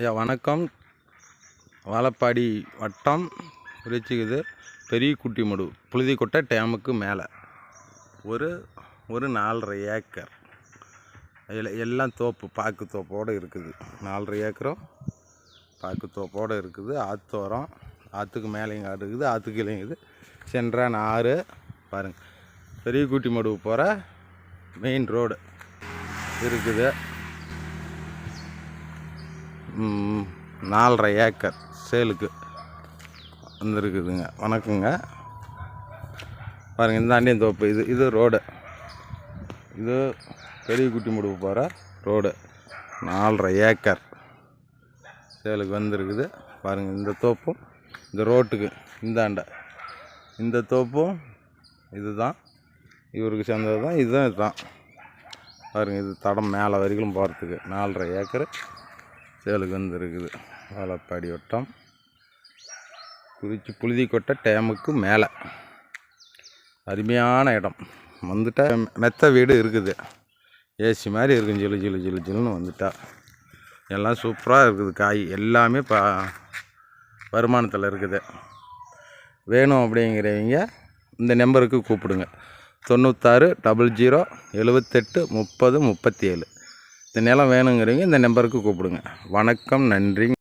ஐயா வணக்கம். வாழப்பாடி வட்டம் ரிச்சிக்குது பெரிய குட்டிமடு புழுதிக்கொட்டை டேமுக்கு மேலே. ஒரு ஒரு நாலரை ஏக்கர். எல் எல்லாம் தோப்பு பாக்கு தோப்போடு இருக்குது. நாலரை ஏக்கரும் பாக்கு தோப்போடு இருக்குது. ஆத்தோரம் ஆற்றுக்கு மேலேயும் காடு இருக்குது ஆற்றுக்கு இல்லைங்குது இருக்குது. சென்றான் ஆறு பாருங்கள் பெரிய குட்டி மடுவு போகிற மெயின் ரோடு இருக்குது. நாலரை ஏக்கர் சேலுக்கு வந்துருக்குதுங்க. வணக்கங்க. பாருங்கள் இந்த ஆண்டியம் தோப்பு. இது இது ரோடு. இது பெரிய குட்டி முடிவு போகிற ரோடு. நாலரை ஏக்கர் சேலுக்கு வந்திருக்குது. பாருங்கள் இந்த தோப்பும் இந்த ரோட்டுக்கு இந்தாண்ட இந்த தோப்பும் இதுதான். இவருக்கு சேர்ந்தது தான் இதுதான். இதுதான் பாருங்கள் இது தடம் மேலே வரைக்கும் போகிறதுக்கு நாலரை ஏக்கர் சேலுக்கு வந்துருக்குது வாழப்பாடி வட்டம். குறிச்சி புழுதிக்கொட்டை டேமுக்கு மேலே. அருமையான இடம். வந்துட்டா மெத்த வீடு இருக்குது. ஏசி மாதிரி இருக்கும் ஜிலு ஜிலு ஜிலு ஜிலுன்னு வந்துட்டா. எல்லாம் சூப்பராக இருக்குது காய். எல்லாமே பா வருமானத்தில் இருக்குது. வேணும் அப்படிங்கிறவங்க இந்த நம்பருக்கு கூப்பிடுங்க. தொண்ணூத்தாறு டபுள் ஜீரோ எழுபத்தெட்டு முப்பது முப்பத்தி ஏழு இந்த நிலம் வேணுங்கிறவங்க இந்த நம்பருக்கு கூப்பிடுங்க. வணக்கம் நன்றி.